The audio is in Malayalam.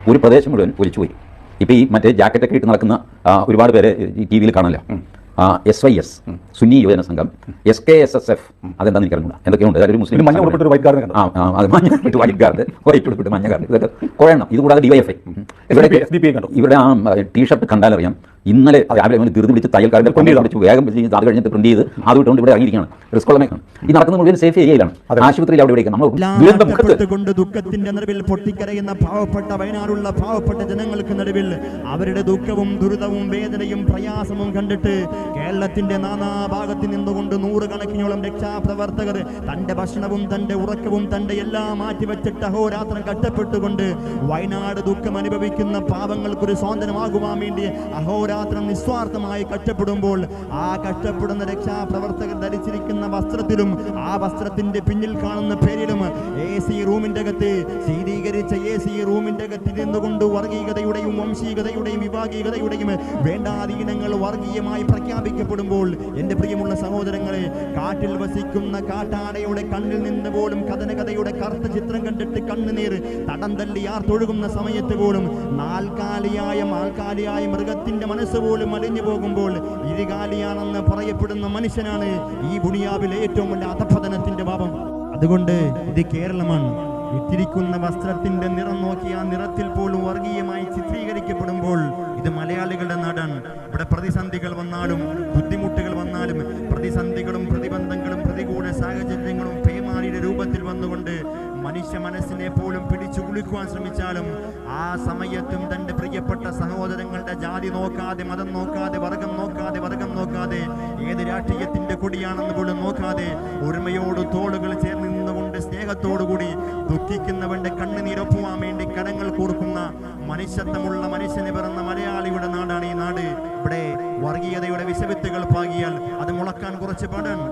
ഒരു പ്രദേശം മുഴുവൻ ഒലിച്ചുപോയി. ഇപ്പം ഈ മറ്റേ ജാക്കറ്റൊക്കെ ഇട്ട് നടക്കുന്ന ആ, ഒരുപാട് പേര് ടി വിയിൽ കാണല്ലോ S Y S Sunni Yuvajana Sangham S K S S F അതെന്താണെന്ന് എനിക്ക് അറിഞ്ഞൂടാ എന്തൊക്കെയുണ്ട്? അതായത് മുസ്ലിം മഞ്ഞ ഉൾപ്പെട്ട ഒരു വൈറ്റ് കാർഡ് ആ ആ, അത് മഞ്ഞ ഉൾപ്പെട്ട് വൈറ്റ് കാർഡ് വൈറ്റ് ഉൾപ്പെട്ട് മഞ്ഞ കാർഡ് ഇതൊക്കെ കുറയണം. ഇത് കൂടാതെ ഡിവൈഎഫ്ഐ ഇവരുടെ ആ ടീഷർട്ട് കണ്ടാലറിയാം. ഇന്നലെ രാവിലെ അവന് തീർന്നു വിളിച്ച് തയ്യൽക്കാരന്റെ പ്രിന്റ് ചെയ്ത് വിളിച്ച് വേഗം വിളിച്ച് അത് കഴിഞ്ഞിട്ട് പ്രിന്റ് ചെയ്ത് അത് വിട്ടുകൊണ്ട് ഇവിടെ ഇറങ്ങിയിരിക്കുകയാണ്. റിസ്ക് ഉള്ളമേക്കാണ് ഈ നടക്കുന്ന മുഴുവൻ സേഫ് ഏരിയയിലാണ്. ആശുപത്രിയിൽ അവിടെ ഇവിടേക്ക് നമ്മൾ ദുരന്ത മുഖത്ത് കഷ്ടപ്പെട്ടുകൊണ്ട് ദുഃഖത്തിന്റെ നടുവിൽ പൊട്ടിക്കരയുന്ന പാവപ്പെട്ട വയനാടുള്ള പാവപ്പെട്ട ജനങ്ങൾക്ക് നടുവിൽ അവരുടെ ദുഃഖവും ദുരിതവും വേദനയും പ്രയാസവും കണ്ടിട്ട് കേരളത്തിന്റെ നാനാഭാഗത്ത് നിന്നുകൊണ്ട് നൂറുകണക്കിനോളം രക്ഷാപ്രവർത്തകർ തന്റെ ഭക്ഷണവും തന്റെ ഉറക്കവും തന്റെ എല്ലാം മാറ്റിവെച്ചിട്ട് അഹോരാത്രം കഷ്ടപ്പെട്ടുകൊണ്ട് വയനാട് ദുഃഖം അനുഭവിക്കുന്ന പാവങ്ങൾക്കൊരു സ്വാതന്ത്ര്യമാകുവാൻ വേണ്ടി അഹോരാത്രം നിസ്വാർത്ഥമായി കഷ്ടപ്പെടുമ്പോൾ ആ കഷ്ടപ്പെടുന്ന രക്ഷാപ്രവർത്തകർ ധരിച്ചിരിക്കുന്ന വസ്ത്രത്തിലും ആ വസ്ത്രത്തിന്റെ പിന്നിൽ കാണുന്ന പേരിലും എ സി റൂമിന്റെ അകത്ത് ശീതീകരിച്ച എ സി റൂമിന്റെ അകത്ത് നിന്നുകൊണ്ട് വർഗീയതയുടെയും വംശീയതയുടെയും വിഭാഗീയതയുടെയും വേണ്ടാധീനങ്ങൾ വർഗീയമായി പ്രഖ്യാപിക്കപ്പെടുമ്പോൾ എന്റെ പ്രിയമുള്ള സഹോദരങ്ങളെ കാട്ടിൽ വസിക്കുന്ന കാട്ടാടയുടെ കണ്ണിൽ നിന്ന് പോലും കഥനകഥയുടെ കറുത്ത ചിത്രം കണ്ടിട്ട് കണ്ണുനീർ തടം തല്ലി ആർത്തൊഴുകുന്ന സമയത്ത് പോലും നാൽക്കാലിയായ മാൽക്കാലിയായ മൃഗത്തിന്റെ മനസ്സ് പോലും അലിഞ്ഞു പോകുമ്പോൾ ഇരുകാലിയാണെന്ന് പറയപ്പെടുന്ന മനുഷ്യനാണ് ഈ ബുണിയാവിലെ ഏറ്റവും വലിയ അധപതനത്തിന്റെ പാപം. അതുകൊണ്ട് ഇത് കേരളമാണ്. ഇട്ടിരിക്കുന്ന വസ്ത്രത്തിന്റെ നിറം നോക്കി ആ നിറത്തിൽ പോലും വർഗീയമായി ചിത്രീകരിക്കപ്പെടുമ്പോൾ ഇത് മലയാളികളുടെ നാടാണ് ഇവിടെ പ്രതിസന്ധികൾ വന്നാലും ബുദ്ധിമുട്ടുകൾ വന്നാലും പ്രതിസന്ധികളും പ്രതിബന്ധങ്ങളും പ്രതികൂല സാഹചര്യങ്ങളും പേമാരിയുടെ രൂപത്തിൽ വന്നുകൊണ്ട് മനുഷ്യ മനസ്സിനെ പോലും പിടിച്ചു കുളിക്കുവാൻ ശ്രമിച്ചാലും ആ സമയത്തും തന്റെ പ്രിയപ്പെട്ട സഹോദരങ്ങളുടെ ജാതി നോക്കാതെ മതം നോക്കാതെ വർഗം നോക്കാതെ വർഗം നോക്കാതെ ഏത് രാഷ്ട്രീയത്തിന്റെ കൊടിയാണെന്ന് പോലും നോക്കാതെ ഒരുമയോട് തോളുകൾ ചേർന്ന് നിന്നുകൊണ്ട് സ്നേഹത്തോടുകൂടി ദുഃഖിക്കുന്നവന്റെ കണ്ണുനീരൊപ്പുവാൻ വേണ്ടി കടങ്ങൾ കൊടുക്കുന്ന മനുഷ്യത്വമുള്ള മനുഷ്യന് പിറന്ന മലയാളിയുടെ നാടാണ് ഈ നാട്. ഇവിടെ വർഗീയതയുടെ വിഷവിത്തുകൾ പാകിയാൽ അത് മുളക്കാൻ കുറച്ച് പാടാണ്